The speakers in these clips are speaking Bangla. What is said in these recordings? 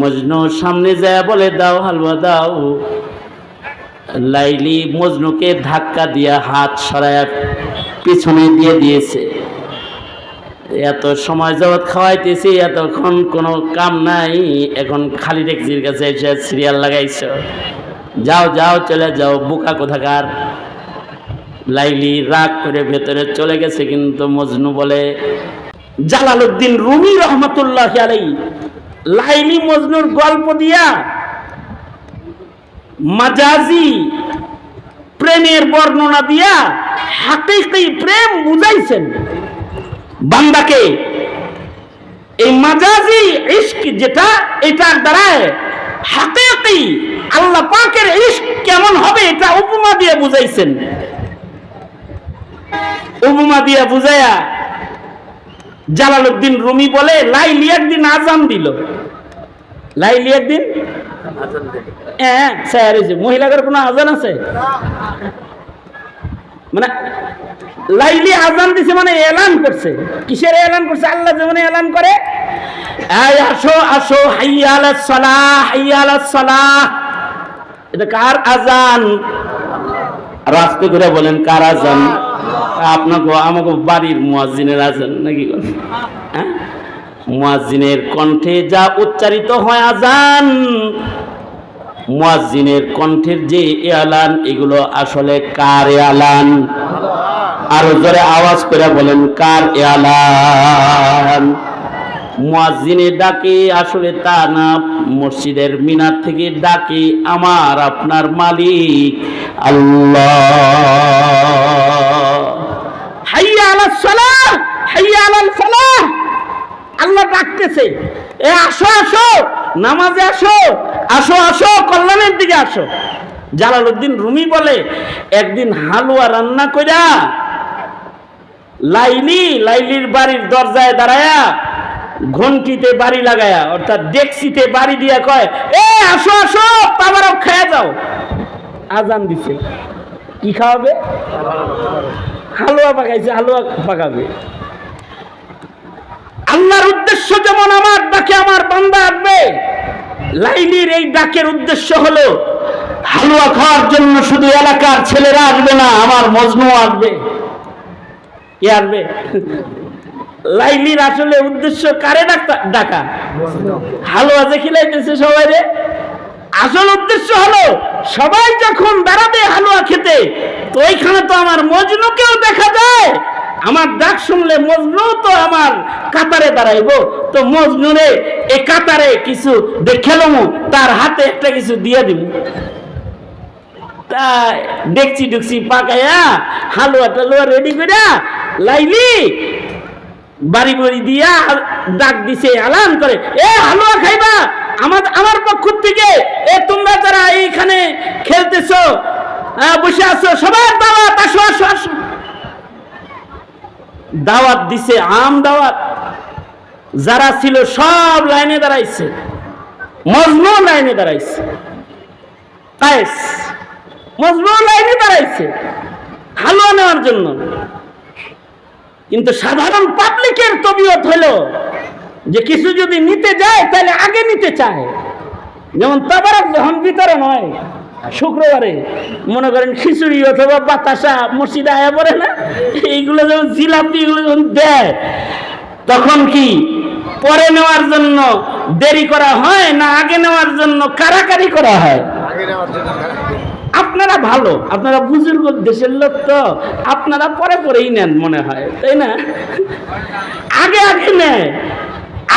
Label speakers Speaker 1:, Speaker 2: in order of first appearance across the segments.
Speaker 1: মজনু সামনে যায় বলে, দাও হালুয়া, দাও। লাইলি মজনুকে ধাক্কা দিয়া হাত সরায় পিছনে দিয়ে দিয়েছে। এত সময় যাবৎ খাওয়াইতেছি, এতক্ষণ কোনো কাম নাই, এখন খালি ডেকচির কাছে এসে সিরিয়াল লাগাইছ। যাও যাও, চলে যাও, বোকা কোথাকার? লাইলি রাগ করে ভেতরে চলে গেছে, কিন্তু মজনু বলে, জালালউদ্দিন রুমি রহমতুল্লাহ আলাই লাইলি মজনুর গল্প দিয়া মাজাজি প্রেমের বর্ণনা দিয়া হাকিকি প্রেম বুঝাইছেন। বান্দাকে, এই মাজাজি ইশক যেটা, এটার দ্বারায় হাকিকি আল্লাহ পাকের ইশক কেমন হবে এটা উপমা দিয়ে বুঝাইছেন। উপমা দিয়া বুঝায়া জালালউদ্দিন রুমি বলে লাইলি একদিন আজান দিল। লাইলি একদিন হ্যাঁ স্যার মহিলাদের কোনো আজান আছে? মানে লাইলি আজান দিছে মানে এলান করছে। কিসের এলান করছে? আল্লাহ যেমন এলান করে। আসো আসো, হাইয়াল সালাহ হাইয়াল সালাহ। এটা কার আজান রাস্তে করে বলেন, কার আজান আপনাকে, আমাকে বাড়ির মুয়াজ্জিনের আজান নাকি? হ্যাঁ? মুয়াজ্জিনের কণ্ঠে যা উচ্চারিত হয় আজান, মুয়াজ্জিনের কণ্ঠের যে এলান, এগুলো আসলে কার এলান? আরও জোরে আওয়াজ করে বলেন, কার এলান? মুয়াজ্জিনে ডাকে, আসলে তা না, মসজিদের মিনার থেকে ডাকে, আমার আপনার মালিক আল্লাহ হাইয়া আলাস সালাহ হাইয়া আলাল ফালাহ আল্লাহ ডাকতেছে। এ আসো আসো, নামাজে আসো আসো আসো, কল্যাণের দিকে আসো। জালালউদ্দিন রুমি বলে, একদিন হালুয়া রান্না কইরা লাইলি, লাইলির বাড়ির দরজায় দাঁড়ায়া ঘন্টিতে বাড়ি লাগায়া, অর্থাৎ ডেক্সিতে বাড়ি দিয়া কয়, এ আসো আসো, তাবারক খায়া যাও। আজান দিছে। কি খাওয়াবে? হালুয়া পাকাইছে, হালুয়া পাকাবে আল্লাহর উদ্দেশ্য যেমন আমার ডাকে আমার বান্দা আসবে। লাইলির এই ডাকের উদ্দেশ্য হলো, হালুয়া খাওয়ার জন্য শুধু এলাকার ছেলেরা আসবে না, আমার মজনু আসবে। কে আসবে? লাইলির আসলে উদ্দেশ্য কারে ডাকা? হালুয়া যে খিলাইতেছে সবাই রে। আসল উদ্দেশ্য হলো, সবাই যখন দাঁড়াবে হালুয়া খেতে, তো ওইখানে তো আমার মজনুকেও দেখা যায়। আমার ডাক শুনলে মজনু তো আমার কাতারে দাঁড়াইবো। তো মজনুরে এই কাতারে কিছু দেখেলাম তার হাতে একটা কিছু দিয়ে দিব তাই দেখছি ডুকছি পাকাইয়া হালুয়া টালুয়া রেডি করে লাইলি, বাড়ি বাড়ি দিয়া ডাক দিছে আলান করে, এ হালুয়া খাইবা, আমার আমার পক্ষ থেকে, এ তোমরা যারা এইখানে খেলতেছো বসে আছো, সবার দাওয়াত, আসো আসো আসো। দাওয়াত দিছে, আম দাওয়াত। যারা ছিল সব লাইনে দাঁড়াইছে। মজনু লাইনে দাঁড়াইছে। কায়েস, মজনু লাইনে দাঁড়াইছে। হালুয়া নেওয়ার জন্য। কিন্তু সাধারণ পাবলিকের তবিয়ত হলো যে কিছু যদি নিতে যায়, তাহলে আগে নিতে চায়। যেমন তাবারক যখন বিতরণ হয় শুক্রবারে, মনে করেন খিচুড়ি অথবা বাতাসা মসজিদে আয়া পড়ে না, এইগুলো যখন জিলাপি, এগুলো যখন দেয়। তখন কি? পরে নেওয়ার জন্য দেরি করা হয় না আগে নেওয়ার জন্য কারাকারি করা হয়? আপনারা ভালো আপনারা বুজুর্গ দেশের লোক তো আপনারা পরে পরেই নেন মনে হয় তাই না? আগে আগে নেয়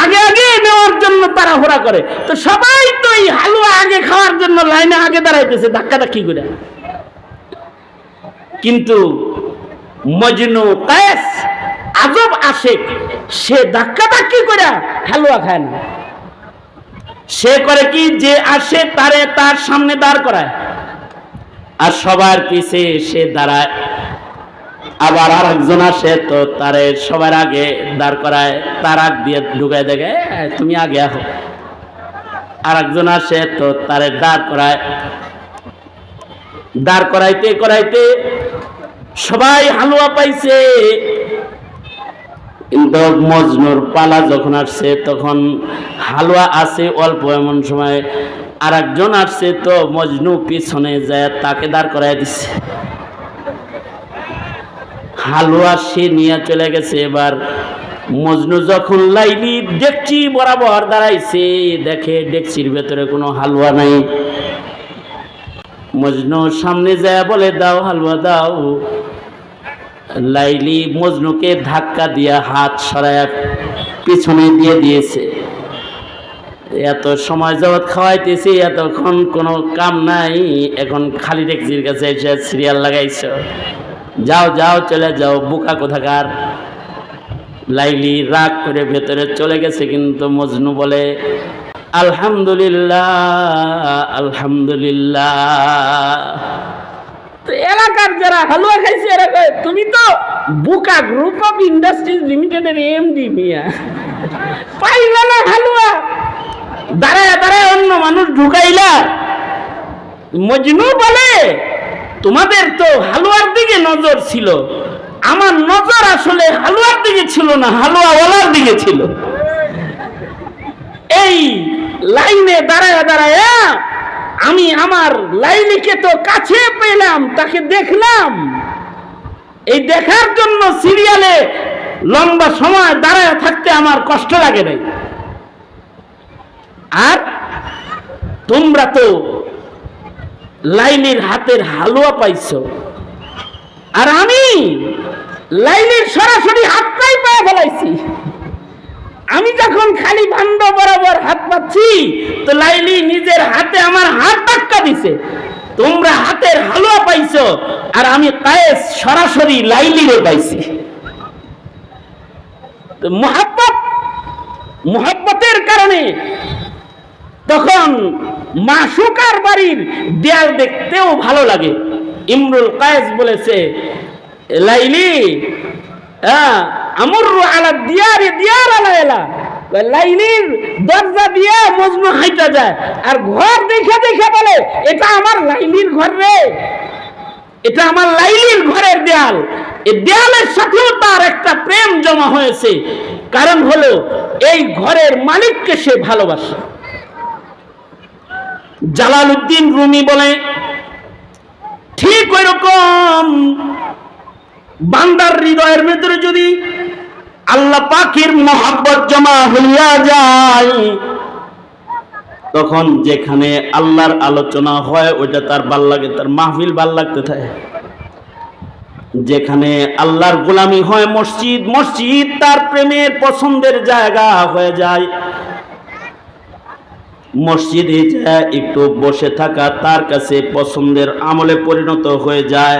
Speaker 1: আগে আগে নেওয়ার জন্য তাড়াহুড়া করে। তো সবাই তো এই হালুয়া আগে খাওয়ার জন্য লাইনে আগে দাঁড়াইতেছে ধাক্কা ধাক্কি করে? কিন্তু মজনু কায়েস আজব আশেক। সে ধাক্কা ধাক্কি করে হালুয়া খায় না। সে করে কি যে আসে তারে তার সামনে দাঁড় করায়। আর সবার পিছে সে দাঁড়ায়। আবার আর একজন আসে তো তারে সবার আগে দাঁড় করায়, তার আগ দিয়ে ঢুকায় দেখে তুমি আগে আহো। আর একজন আসে তো তারে দাঁড় করায়। দাঁড় করাইতে করাইতে সবাই হালুয়া পাইছে। কিন্তু মজনুর পালা যখন আসছে, তখন হালুয়া আছে অল্প এমন সময় আর একজন আসছে, তো মজনু পিছনে যায় তাকে দাঁড় করাই দিচ্ছে হালুয়া সে নিয়ে চলে গেছে। এবার মজনু যখন লাইলি, ডেকচি বরাবর দাঁড়াইছে। দেখে ডেকচির ভেতরে কোনো হালুয়া নাই। মজনু সামনে যায় বলে, দাও হালুয়া, দাও। লাইলি মজনুকে ধাক্কা দিয়া হাত সরায় পিছনে দিয়ে দিয়েছে। এত সময় যাবৎ খাওয়াইতেছি, এতক্ষণ কোনো কাম নাই, এখন খালি ডেকচির কাছে এসে সিরিয়াল লাগাইছ। যাও যাও, চলে যাও, বোকা কোথাকার। লাইলি রাগ করে ভেতরে চলে গেছে, কিন্তু মজনু বলে, আলহামদুলিল্লাহ আলহামদুলিল্লাহ। এলাকার যারা হালুয়া খাইছে এরা তুমি তো বুকা গ্রুপ অফ ইন্ডাস্ট্রিজ লিমিটেডের এমডি মিয়া। পাইলা না হালুয়া। দাঁড়ায় দাঁড়ায়, অন্য মানুষ ঢুকাইলা। মজনু বলে, তোমাদের তো হালুয়ার দিকে নজর ছিল। আমার নজর আসলে হালুয়ার দিকে ছিল না, হালুয়াওয়ালার দিকে ছিল। এই লাইনে দাঁড়ায় দাঁড়ায় আমি আমার লাইনিকে তো কাছে পেলাম, তাকে দেখলাম। এই দেখার জন্য সিরিয়ালে লম্বা সময় দাঁড়ায় থাকতে আমার কষ্ট লাগে নাই। আর তোমরা তো লাইনের হাতের হালুয়া পাইছো। আর আমি লাইনের সরাসরি হাতটাই পায়ে ফেলাইছি। আমি যখন খালি ভান্ড বরাবর হাত পাচ্ছি, তো লাইলি নিজের হাতে আমার হাত ধাক্কা দিছে। তোমরা হাতের হালুয়া পাইছো, আর আমি কায়েস সরাসরি লাইলিরে পাইছি। তো মোহাব্বত, মোহাব্বতের কারণে তখন মাসুকার বাড়ির দেয়াল দেখতেও ভালো লাগে। ইমরুল কায়েস বলেছে, লাইলি হ্যাঁ আমর আলা দিয়ারে দিয়ার আলা এলা কয়, লাইলির দরজা দিয়ে মজনু হাইটা যায়। আর ঘর দেখে দেখে বলে এটা আমার লাইলির ঘর রে। এটা আমার লাইলির ঘরের দেয়াল। এই দেয়ালের সাথেও তার একটা প্রেম জমা হয়েছে। কারণ হলো এই ঘরের মালিককে সে ভালোবাসে। জালালউদ্দিন রুমি বলে ঠিক ওই রকম বান্দার হৃদয়ের ভেতরে যদি আল্লাহ পাখির মহাব্বত জমা হইয়া যায়। তখন যেখানে আল্লাহর আলোচনা হয়, ওইটা তার ভালো লাগে, তার মাহফিল ভালো লাগতে থাকে। যেখানে আল্লাহর গোলামি হয়, মসজিদ মসজিদ তার প্রেমের পছন্দের জায়গা হয়ে যায়। মসজিদে একটু বসে থাকা তার কাছে পছন্দের আমলে পরিণত হয়ে যায়।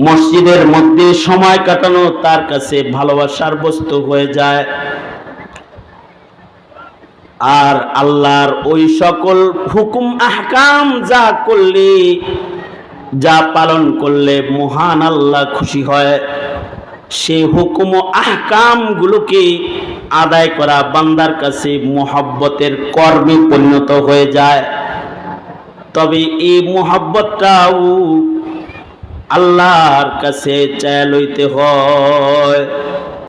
Speaker 1: মসজিদের মধ্যে সময় কাটানো, তার কাছে ভালোবাসার বস্তু হয়ে যায়। আর আল্লাহর ওই সকল হুকুম, আহকাম যা করলে, যা পালন করলে মহান আল্লাহ খুশি হয়। সে হুকুম আহকামগুলোকে আদায় করা বান্দার কাছে মোহাব্বতের কর্মে পরিণত হয়ে যায়। তবে এই মোহাব্বতটাও আল্লাহর কাছে চায় লইতে হয়।